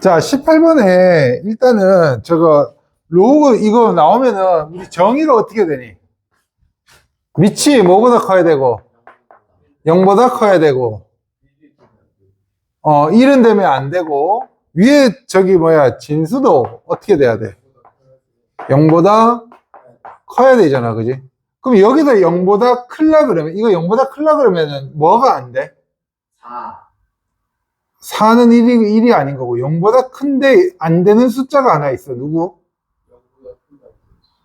자, 18번에 일단은 저거 로그 이거 나오면은 우리 정의가 어떻게 되니? 밑이 뭐보다 커야 되고 0보다 커야 되고 어 1은 되면 안 되고 위에 저기 뭐야 진수도 어떻게 돼야 돼? 0보다 커야 되잖아 그지? 그럼 여기서 0보다 클라 그러면 이거 0보다 클라 그러면은 뭐가 안 돼? 4 4는 1이, 1이 아닌 거고 0보다 큰데 안 되는 숫자가 하나 있어 누구?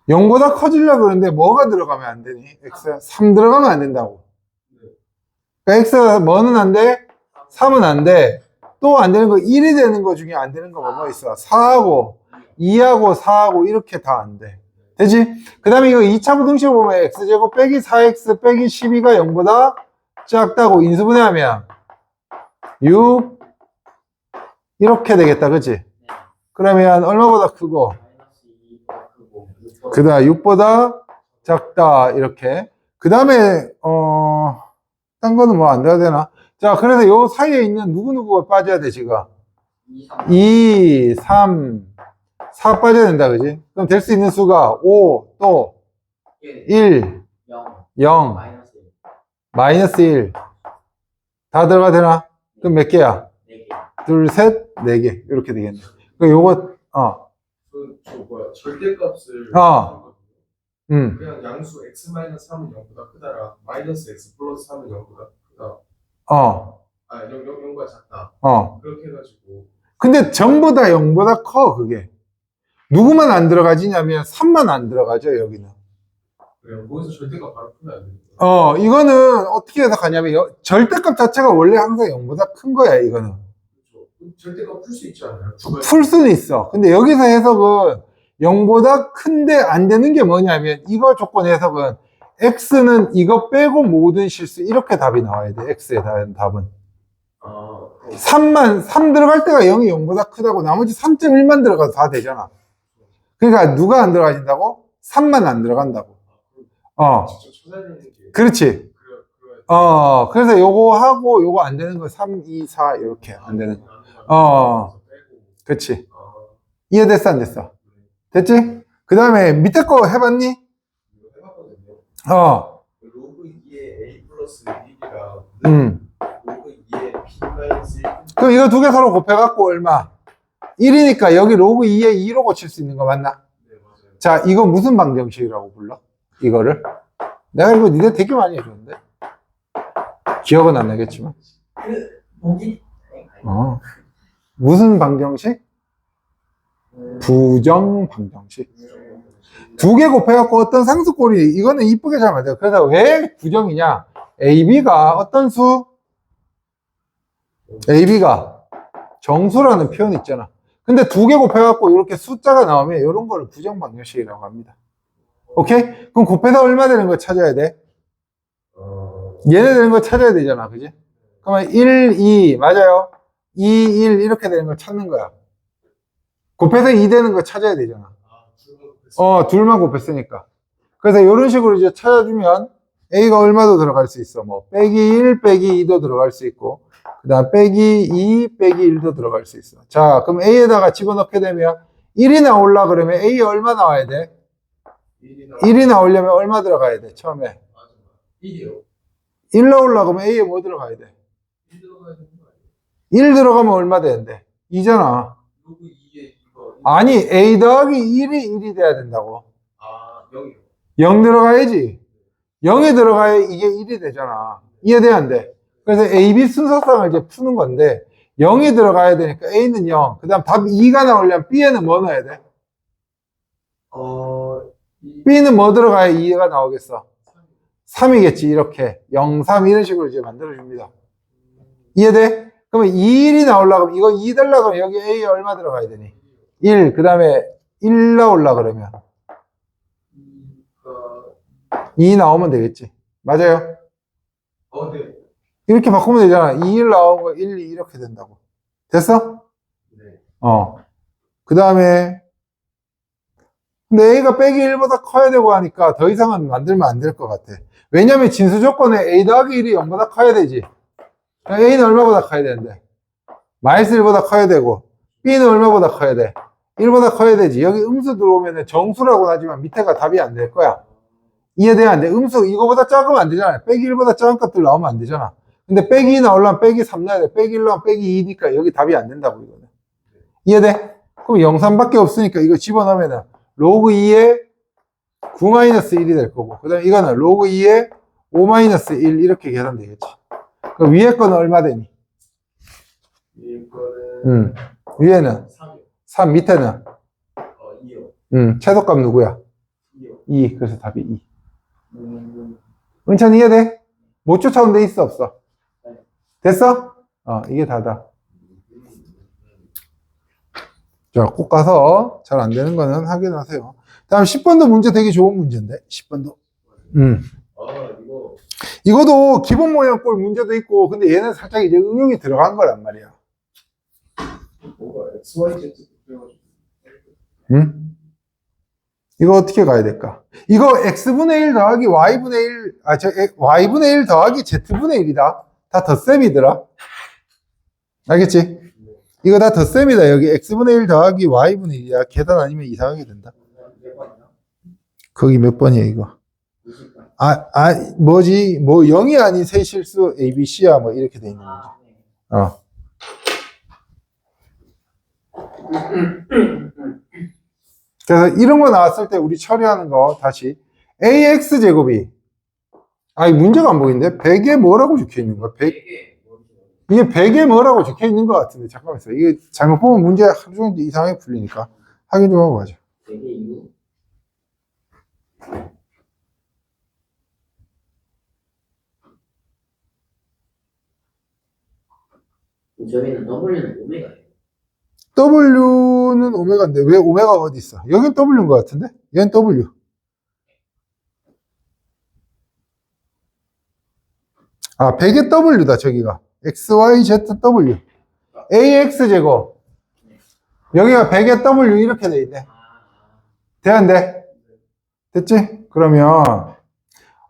0보다 커지려고 그러는데 뭐가 들어가면 안 되니? x 3 들어가면 안 된다고 그러니까 x가 뭐는 안 돼? 3은 안 돼. 또 안 되는 거 1이 되는 거 중에 안 되는 거가 뭐 있어? 4하고 2하고 4하고 이렇게 다 안 돼. 되지? 그 다음에 이거 2차 부등식을 보면 x제곱 빼기 4x 빼기 12가 0보다 작다고 인수분해하면 6 이렇게 되겠다. 그치? 그러면 얼마보다 크고? 마이너스 2가 크고 6보다 그 다음 6보다 작다 이렇게. 그 다음에 어 딴 거는 뭐 안 돼야 되나? 자 그래서 요 사이에 있는 누구누구가 빠져야 돼 지금? 2, 3 2 3 4 빠져야 된다 그지 그럼 될 수 있는 수가 5 또1 1 0 0 마이너스 1 마이너스 1 다 들어가 되나? 그럼 몇 개야? 4개 둘 셋 네 개 이렇게 되겠네 그 요거 어 그, 저 뭐야 절대값을 어. 음. 그냥 양수 x 마이너스 3은 0보다 크다라 마이너스 x 플러스 3은 0보다 크다 어, 아 0, 0, 0과 작다 어. 그렇게 해가지고 근데 전부 다 0보다 커, 그게. 누구만 안 들어가지냐면 3만 안 들어가죠, 여기는. 그래요 거기서 절대값 바로 풀면 안 됩니다 어, 이거는 어떻게 해석하냐면 여- 절대값 자체가 원래 항상 0보다 큰 거야, 이거는. 절대값 풀 수 있지 않아요? 주가 풀 수는 있어. 근데 여기서 해석은 0보다 큰데 안 되는 게 뭐냐면 이거 조건 해석은 x는 이거 빼고 모든 실수 이렇게 답이 나와야 돼. x의 다- 답은. 아 3만 3 들어갈 때가 0이 0보다 크다고 나머지 3.1만 들어가도 다 되잖아. 그러니까 누가 안 들어가진다고? 3만 안 들어간다고. 어. 되는 게 그렇지. 어. 그래서 요거 하고 요거 안 되는 거 3, 2, 4 이렇게 안 되는. 어. 그렇지. 아, 이해됐어 안 됐어? 됐지? 그 다음에 밑에 거 해봤니? 어. 로그 2의 a 플러스 1이랑 음. 로그 2의 b 마이너스 1 그럼 이거 두 개 서로 곱해갖고 얼마? 1이니까 여기 로그 2에 2로 고칠 수 있는 거 맞나? 네 맞아요 자, 이거 무슨 방정식이라고 불러? 이거를? 내가 이거 니네 되게 많이 해줬는데? 기억은 안 나겠지만. 보기 어. 무슨 방정식? 부정 방정식. 두 개 곱해갖고 어떤 상수꼴이, 이거는 이쁘게 잘 만들어. 그래서 왜 부정이냐? AB가 어떤 수? AB가 정수라는 표현 있잖아. 근데 두 개 곱해갖고 이렇게 숫자가 나오면 이런 걸 부정 방정식이라고 합니다. 오케이? 그럼 곱해서 얼마 되는 거 찾아야 돼? 어, 얘네 되는 거 찾아야 되잖아. 그지? 그러면 1, 2, 맞아요? 2, 1 이렇게 되는 걸 찾는 거야. 곱해서 2 되는 거 찾아야 되잖아. 어, 둘만 곱했으니까. 그래서 이런 식으로 이제 찾아주면 A가 얼마도 들어갈 수 있어. 뭐, 빼기 1, 빼기 2도 들어갈 수 있고, 그 다음 빼기 2, 빼기 1도 들어갈 수 있어. 자, 그럼 A에다가 집어넣게 되면 1이 나올라 그러면 A 얼마 나와야 돼? 1이 나 1이 나오려면 얼마 들어가야 돼? 처음에. 맞아 1이요 1 나올라 그러면 A에 뭐 들어가야 돼? 1 들어가야 아니에요? 1 들어가면 얼마 되는데? 2잖아. 로그 2의 이거 아니, A 더하기 1이 1이 돼야 된다고. 아 0이요 0 들어가야지. 0이 들어가야 이게 1이 되잖아. 이해돼, 안 돼? 그래서 A, B 순서상을 이제 푸는 건데, 0이 들어가야 되니까 A는 0. 그 다음 답 2가 나오려면 B에는 뭐 넣어야 돼? 어 이- B는 뭐 들어가야 2가 나오겠어? 3이겠지, 이렇게. 0, 3 이런 식으로 이제 만들어줍니다. 이해돼? 그러면 2, 1이 나오려면, 이거 2 달라고 하면 여기 A에 얼마 들어가야 되니? 1, 그 다음에 1 나올라 그러면. 이가 2 나오면 되겠지. 맞아요? 어 네 이렇게 바꾸면 되잖아. 2, 1 나오고 1, 2 이렇게 된다고. 됐어? 네. 어. 그 다음에, 근데 A가 빼기 1보다 커야 되고 하니까 더 이상은 만들면 안 될 것 같아. 왜냐면 진수 조건에 A 더하기 1이 0보다 커야 되지. A는 얼마보다 커야 되는데? 마이너스 1보다 커야 되고, B는 얼마보다 커야 돼? 1보다 커야 되지. 여기 음수 들어오면 정수라고 하지만 밑에가 답이 안 될 거야. 이해돼야 안 돼? 음수 이거보다 작으면 안 되잖아. 빼기 1보다 작은 값들 나오면 안 되잖아. 근데 빼기 2 나오려면 빼기 3 넣어야 돼. 빼기 1 나오면 빼기 2니까 여기 답이 안 된다고 이거는. 이해돼? 그럼 0,3밖에 없으니까 이거 집어넣으면 은 로그 2에 9-1이 될 거고 그 다음에 이거는 로그 2에 5-1 이렇게 계산되겠지. 그 위에 거는 얼마 되니? 이거는 음. 위에는 3이요. 3, 밑에는 어 2요. 음, 최소값 누구야? 2요. 2. 그래서 답이 2. 음, 은찬 이해돼? 못 쫓아온 데 있어 없어? 됐어? 어, 이게 다다. 자, 꼭 가서 잘 안 되는 거는 확인하세요. 다음 10번도 문제 되게 좋은 문제인데, 10번도. 음. 이것도 기본 모양 꼴 문제도 있고, 근데 얘는 살짝 이제 응용이 들어간 거란 말이야. 응? 이거 어떻게 가야 될까? 이거 x분의 1 더하기 y분의 1, 아, 저, 에, y분의 1 더하기 z분의 1이다. 다 덧셈이더라. 알겠지? 이거 다 덧셈이다. 여기 x분의 1 더하기 y분의 1이야. 계산 아니면 이상하게 된다. 거기 몇 번이야, 이거? 아, 아, 뭐지? 뭐 0이 아닌 세 실수 ABC야 뭐 이렇게 돼 있는 거죠. 아, 네. 어. 그래서 이런 거 나왔을 때 우리 처리하는 거 다시 AX 제곱이 아니 문제가 안 보이는데 100에 뭐라고 적혀 있는 거야? 100 이게 100에 뭐라고 적혀 있는 것 같은데 잠깐만 있어 이게 잘못 보면 문제 하루 종일 이상하게 풀리니까 확인 좀 하고 가자 100에 6 저희는 W는 오메가예요. W는 오메가인데 왜 오메가가 어디 있어? 여긴 W인 것 같은데? 얘는 W 아 100의 W다 저기가 X, Y, Z, W AX 제곱 여기가 100의 W 이렇게 돼 있네 아, 대안돼 됐지? 그러면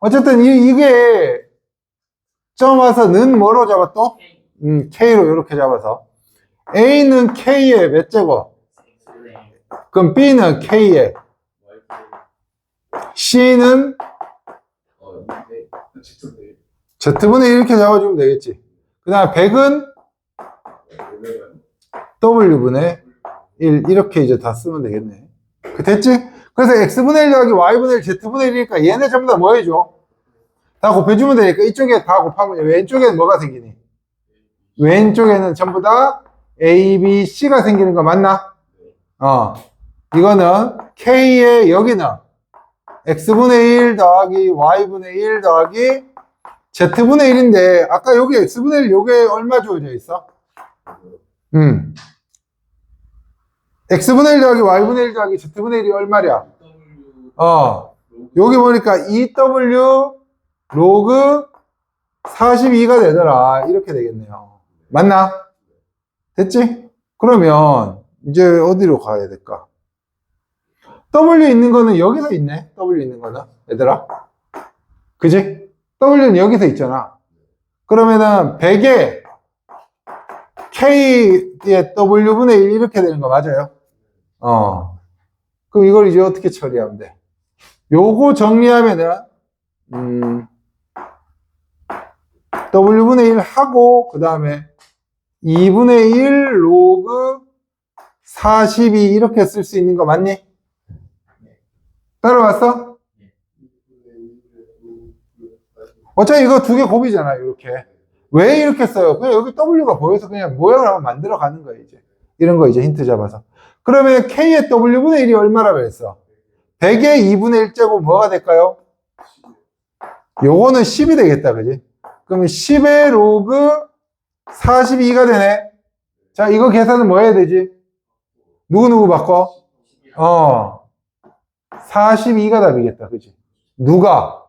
어쨌든 이, 이게 점 와서 는 뭐로 잡아 또? 음, K로 이렇게 잡아서 A는 K의 몇 제곱? 그럼 B는 K의 C는 어 2대 직선대 Z분의 1 이렇게 잡아주면 되겠지. 그 다음 100은 오메가 W분의 1 이렇게 이제 다 쓰면 되겠네. 그 됐지? 그래서 X분의 1 더하기 Y분의 1, Z분의 1이니까 얘네 전부 다 뭐 해줘? 다 곱해주면 되니까 이쪽에 다 곱하면 왼쪽에는 뭐가 생기니? 왼쪽에는 전부 다 A, B, C가 생기는 거 맞나? 어. 이거는 K의 여기는 X분의 1 더하기 Y분의 1 더하기 Z분의 1인데 아까 여기 X분의 1 요게 얼마 주어져 있어? 음. X분의 1 더하기 Y분의 1 더하기 Z분의 1이 얼마냐? W 어. 여기 보니까 EW 로그 42가 되더라. 이렇게 되겠네요. 맞나? 됐지? 그러면 이제 어디로 가야 될까? W 있는 거는 여기서 있네. W 있는 거는. 얘들아. 그지? W는 여기서 있잖아. 그러면은 100에 K의 W분의 1 이렇게 되는 거 맞아요? 어. 그럼 이걸 이제 어떻게 처리하면 돼? 요거 정리하면은, 음, W분의 1 하고, 그 다음에 2분의 1 로그 42 이렇게 쓸 수 있는 거 맞니? 따라왔어? 어차피 이거 두 개 곱이잖아, 이렇게. 왜 이렇게 써요? 그냥 여기 W가 보여서 그냥 모양을 한번 만들어 가는 거예요, 이제. 이런 거 이제 힌트 잡아서. 그러면 K의 W분의 1이 얼마라고 했어? 100의 2분의 1제곱 뭐가 될까요? 요거는 10이 되겠다, 그지? 그러면 10의 로그 42가 되네. 자, 이거 계산은 뭐 해야 되지? 누구누구 바꿔? 어. 42가 답이겠다, 그지? 누가?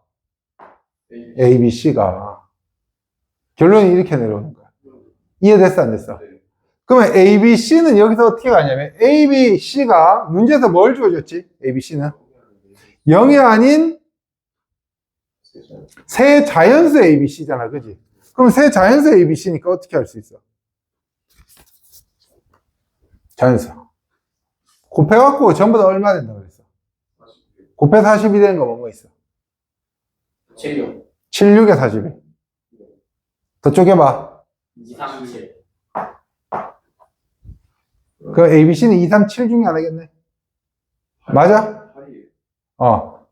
A, B, C가. 결론이 이렇게 내려오는 거야. 이해됐어, 안 됐어? 그러면 A, B, C는 여기서 어떻게 가냐면 A, B, C가 문제에서 뭘 주어졌지? A, B, C는 0이 아닌 세 자연수 A, B, C잖아, 그지? 그럼 세 자연수 A, B, C니까 어떻게 할 수 있어? 자연수. 곱해갖고 전부 다 얼마 된다 그랬어? 40. 곱해 40이 되는 거 뭐뭐 있어? 체력 7, 6에 40이. 더 쪼개봐. 2, 3, 7 그 ABC는 2, 3, 7 중에 하나겠네. 맞아? 8이에요. 어.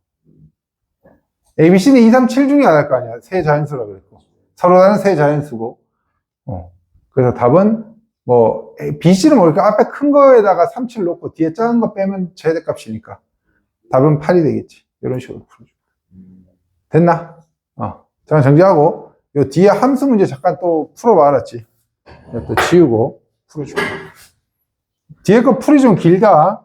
ABC는 2, 3, 7 중에 하나일 거 아니야. 세 자연수라 그랬고. 서로 다른 세 자연수고. 어. 그래서 답은 뭐 BC는 뭐니까 앞에 큰 거에다가 3, 7 놓고 뒤에 작은 거 빼면 최대값이니까 답은 8이 되겠지. 이런 식으로 풀어줘. 됐나? 어. 자, 정지하고 요 뒤에 함수 문제 잠깐 또 풀어봐 알았지? 또 지우고 풀어줄게. 뒤에 거 풀이 좀 길다.